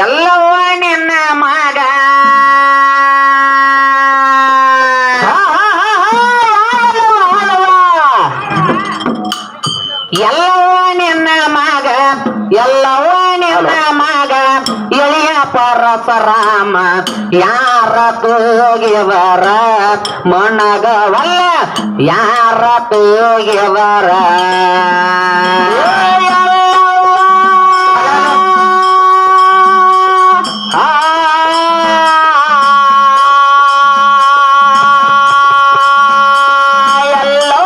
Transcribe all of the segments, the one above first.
ಎಲ್ಲವ ಪರಶರಾಮ ಯಾರ ತೋಗಿವರ ಮಣಗವಲ್ಲ ಯಾರ ತೋಗಿವರ ಎಲ್ಲೋ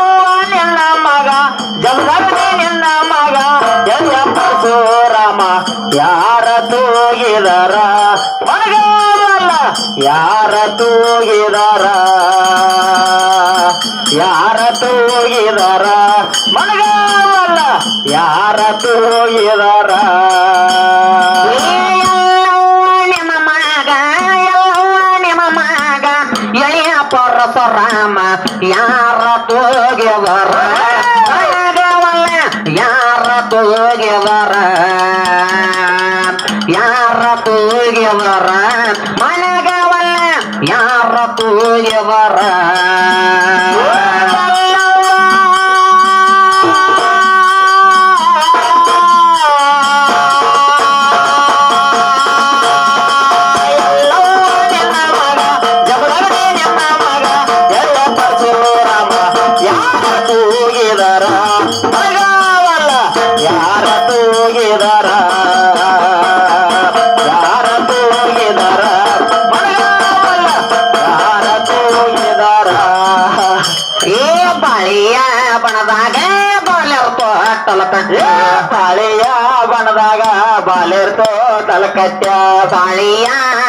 ನಿನ್ನ ಮಗ ಜಗದಗ್ನಿ ನಿನ್ನ ಮಗ. ಪರಶುರಾಮ ಯಾರ ತೂಗಿದರ? ಮನಗವಲ್ಲ, ಯಾರ ತೂಗಿದರ? ಯಾರ ತೂಗಿದರ? ಮನಗವಲ್ಲ, ಯಾರ ತೂಗಿದರ? ಪರಶುರಾಮ ಯಾರ ತೋಗೆವರ ಯಾರ ತೋಗೆವರ ಯಾರ ತೋಗೆವರ ಮನೆಗವಲ್ಲ ಯಾರ ತೋಗೆವರ ಬಣದಾಗ ಬಾಲ್ಯರ್ ತೋಟಲ ಸಾಳಿಯ ಬಣದಾಗ ಬಾಲ್ಯರ್ ತೋಟಲ ಸಾಳಿಯ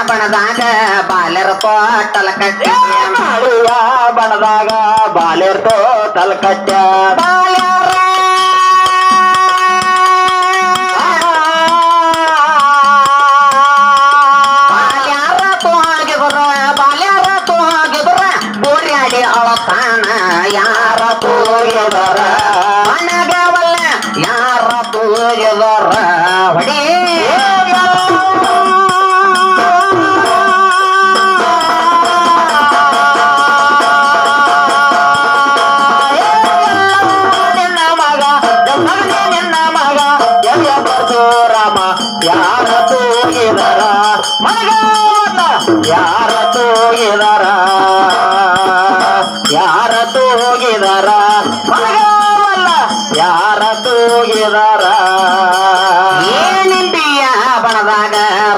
ಬಣದಾಗ ಬಾಲ್ಯರ್ ತೋಟಲ ಸಾಳಿಯ ಬಣದಾಗ ಬಾಲ್ಯರ್ ತೋಟಲ ಯಾರ ತೂಗಿದಾರ ನಿಂಬಿಯ ಬಣದಾಗ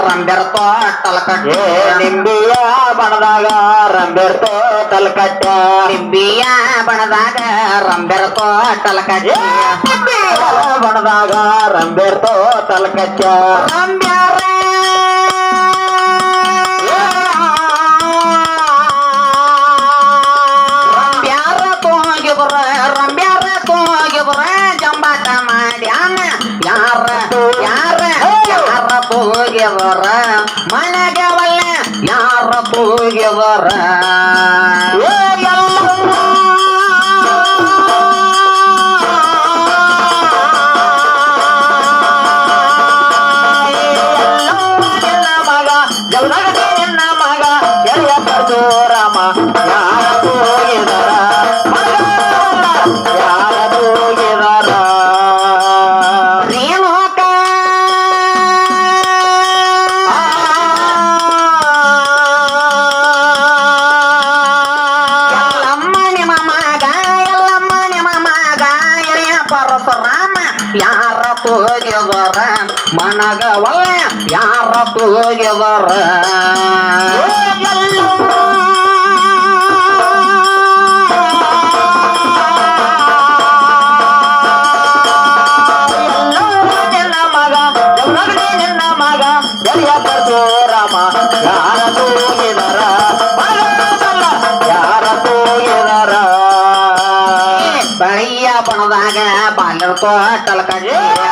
ರಂಬೆರ್ ತೋಟಲ ಕಟ್ಟ. ನಿಂಬಿಯ ಬಣದಾಗ ರಂಬೆರ್ ತೋಟಲ ಕಟ್ಟ. ನಿಂಬಿಯ ಬಣದಾಗ ರಂಬೆರ್ ತೋಟಲ ಕಟ್ಟ. ಬಣದಾಗ ರಂಬೆರ್ ತೋಟಲ ಕಟ್ಟ. ರಂಬ್ಯಾರ ತೋಗಿಬರ ಒಳ್ಳೆ ಯಾರ ತೋಗಿಬರ ತೂಗಿದರ ಮನಗವ ಯಾರ ತೂಗಿದರ ಬಳಿಯ ಬಣದಾಗ ಬಾಲ್ಯರ್ ತೋಟಲ ಕಟ್ಟ ಬಾಳಿಯ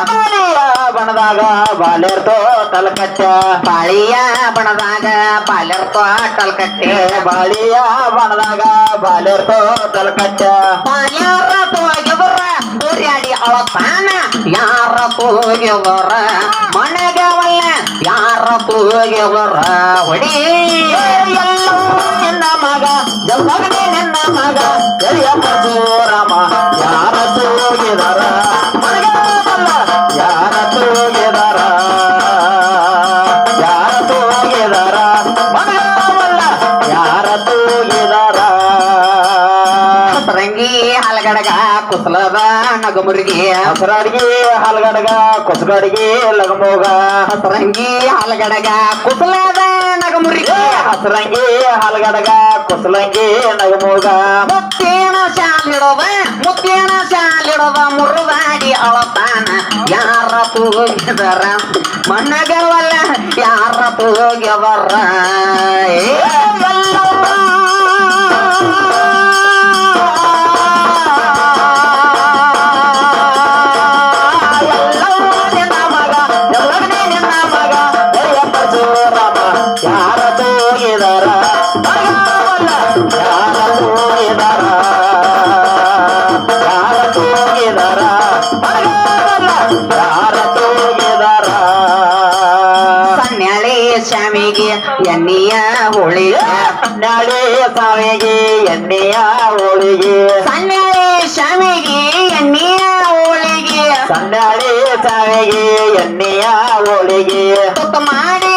ಬಣದಾಗ ಬಾಲೆರ್ತೋ ತಲಕಟ್ಟೆ ಕಟ್ಟ ಬಾಳಿಯ ಬಣದಾಗ ಬಾಲೆರ್ತೋ ತಲಕಟ್ಟೆ ಕಟ್ಟೆ ಬಾಳಿಯ ಬಣದಾಗ ಬಾಲೆರ್ತೋ ತಲಕಟ್ಟೆ ಬಾಲ್ಯಾರ ತೋಗಿದ್ರ ಮುರ್ಯಾಡಿ ಅಳತಾನ ಯಾರ ತೂಗಿದರ ಮನೆಗವಲ್ಲ ಯಾರ ತೂಗಿದರ ಹೊಡಿ ಎಲ್ಲ ನಿನ್ನ ಮಗ ಜಗನೇ ನಿನ್ನ ಮಗ ಎಲ್ಲ ಪರಶುರಾಮ ನಗಮುರ್ಗಿ. ಹಸರಾಡಿಗೆ ಹಲಗಡಗ ಕೊಸಗಡಿಗೆ ಲಗಮೋಗ ಹಸರಂಗಿ ಹಲಗಡಗ ಕುಸಲಾದ ನಗಮುರಿಗೆ. ಹಸರಂಗಿ ಹಲಗಡಗ ಕುಸಲಂಗಿ ನಗಮೋಗ. ಮುತ್ತೇನ ಶಾಲಿಡದ ಮುತ್ತೇನ ಶಾಲಿಡದ ಮುರುದಾಡಿ ಅಳತಾನ. ಯಾರ ತೂಗಿದರ ಮಣ್ಣಗವಲ್ಲ ಯಾರ ತೂಗಿದರ ಏ ಸನ್ಯಾಳಿ ಶಾಮಿಗೆ ಎಣ್ಣಿಯ ಹೋಳಿ ನಾಳೆ ಸಾವಿಗೆ ಎಣ್ಣೆಯ ಹೋಳಿಗೆ ಸನ್ಯಾಳಿ ಶಾಮಿಗೆ ಎಣ್ಣಿಯ ಹೋಳಿಗೆ ಸಂಡಾಳೆ ಸಾವಿಗೆ ಎಣ್ಣೆಯ ಹೋಳಿಗೆ ತುತ್ತ ಮಾಡಿ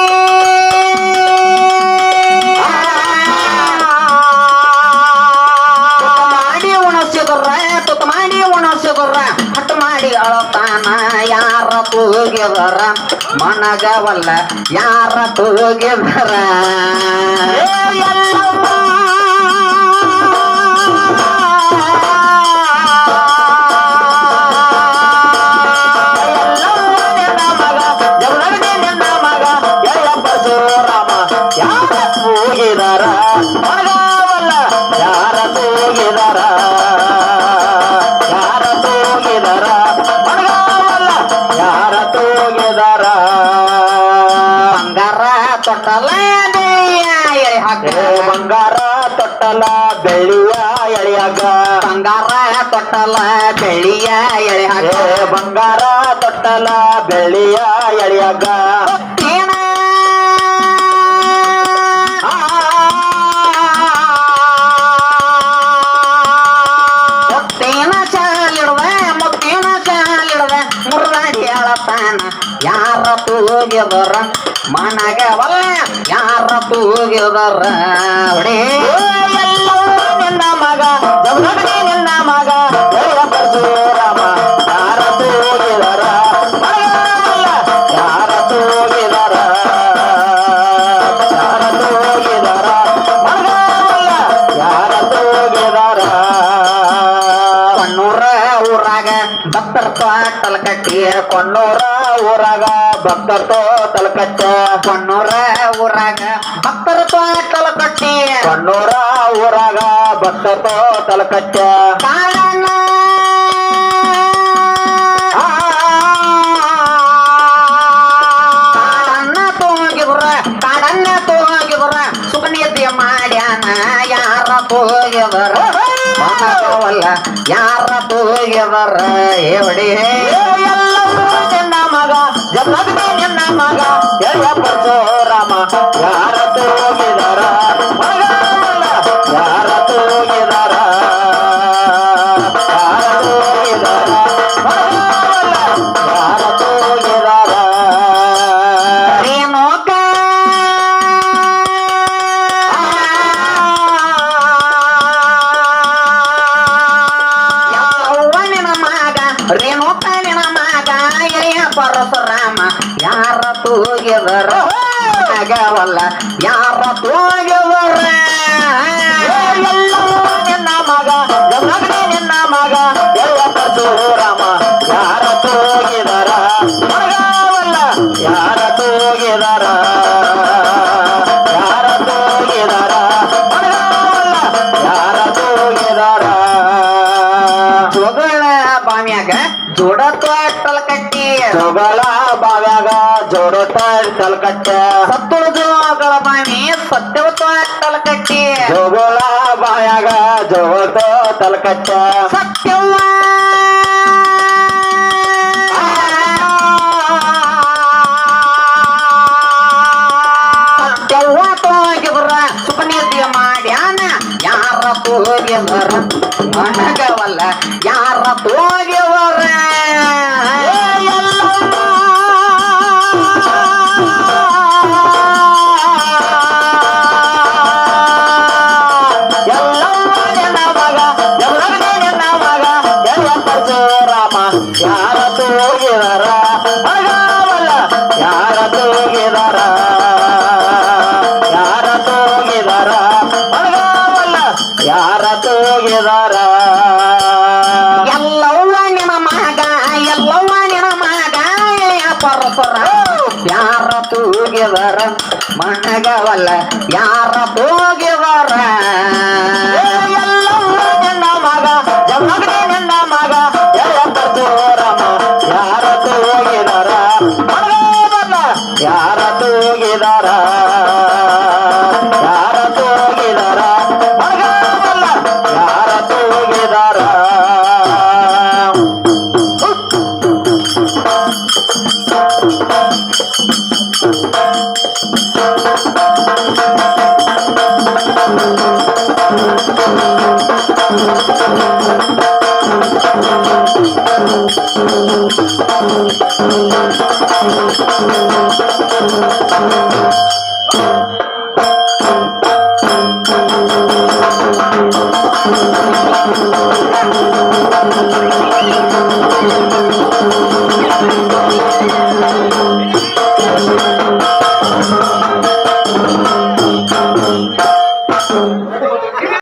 ತುತ್ತ ಮಾಡಿ ಉಣಸಿದ್ರ ತುತ್ತ ಮಾಡಿ ಉಣಸಿದ್ರ ಹಟ್ಟು ಮಾಡಿ ಅಳತಾನ ಯಾರ ತೂಗಿದರ ಮನಗವಲ್ಲ ಯಾರ ತೂಗಿದರ ಯಾರ ತೂಗಿದಾರ ತೊಟ್ಟಲ ಬೆಳ್ಳಿಯ ಎಳೆಯಾಗ. ಬಂಗಾರ ತೊಟ್ಟಲ ಬೆಳ್ಳಿಯ ಎಳೆಯಾಗ. ಬಂಗಾರ ತೊಟ್ಟಲ ಬೆಳ್ಳಿಯ ಎಳೆಯಾಗ. ಯಾರ ತೂಗಿದರ ಮನಗವಲ್ಲ ಯಾರ ಎಲ್ಲೋ ಮಗ ನಿನ್ನ ಮಗ. ಭಕ್ತರ ತೋಟಲ್ ಕಟ್ಟಿ ಕೊಣ್ಣೂರ ಊರಾಗ ಭಕ್ತರ್ತೋ ತಲಕಟ್ಟ ಕೊಣ್ಣೂರ ಊರಾಗ. ಭಕ್ತರ್ತೋ ತಲಕಟ್ಟಿ ಕಟ್ಟಿ ಕೊಣ್ಣೂರ ಊರಾಗ ಭಕ್ತರ್ತೋ ತಲಕಟ್ಟ ಅನ್ನ ತೋಗಿದ್ರ ಮಾಡ್ಯಾನ ಯಾರ ತೋಗಿದ್ರ ಮನವಲ್ಲ ಯಾರ ತೋಗಿದ್ರ ಏವಡಿ ಎಲ್ಲವೂ ನಿನ್ನ ಮಗ ಜಗದ್ಗೆ ನಿನ್ನ ಮಗ ಎಳೆಯ ಪರಶುರಾಮ ಯಾರ ತೂಗಿದರ? ಮಗವಲ್ಲ ಯಾರ ತೂಗಿದರ? ನಿನ್ನ ಮಗ ಜಗದ್ಗೆ ನಿನ್ನ ಮಗ ಯಾರ ತೂಗಿದಾರ? ಮಗವಲ್ಲ ಯಾರ ತೂಗಿದಾರ? ಯಾರ ತೂಗಿದಾರ? ಮಗವಲ್ಲ ಯಾರ ತೂಗಿದಾರ? ಜೋಗಳ ಜೋಗಳ ಬಾವ್ಯಾಗ ಜೋಡೋತಾ ಕಲ್ಕಟ್ಟ ಸತ್ತುಳಿದು ಆಕಳ ಬಾಣಿ ಸತ್ಯವತ ತಲಕಟ್ಟಿ ಜೋಗಳ ಬಾವ್ಯಾಗ ಜೋಡೋತ ತಲಕಟ್ಟ ಸತ್ಯವ್ವ ಸತ್ಯವ್ವ ತೋಗಿದ್ರ ಸುಪನೀರ್ತಿಯ ಮಾಡ್ಯಾನ ಯಾರ ತೋಗ್ಯವರ ಮನಗವಲ್ಲ ಯಾರ ತೋಗ್ಯವರ ಯಾರ ತೋಗಿದಾರ ಯಾರ ತೋಗಿದಾರ ಪರ ಯಾರ ತೂಗಿದರ ಮಣ್ಣಗವಲ್ಲ ಯಾರ ತೂಗಿದರ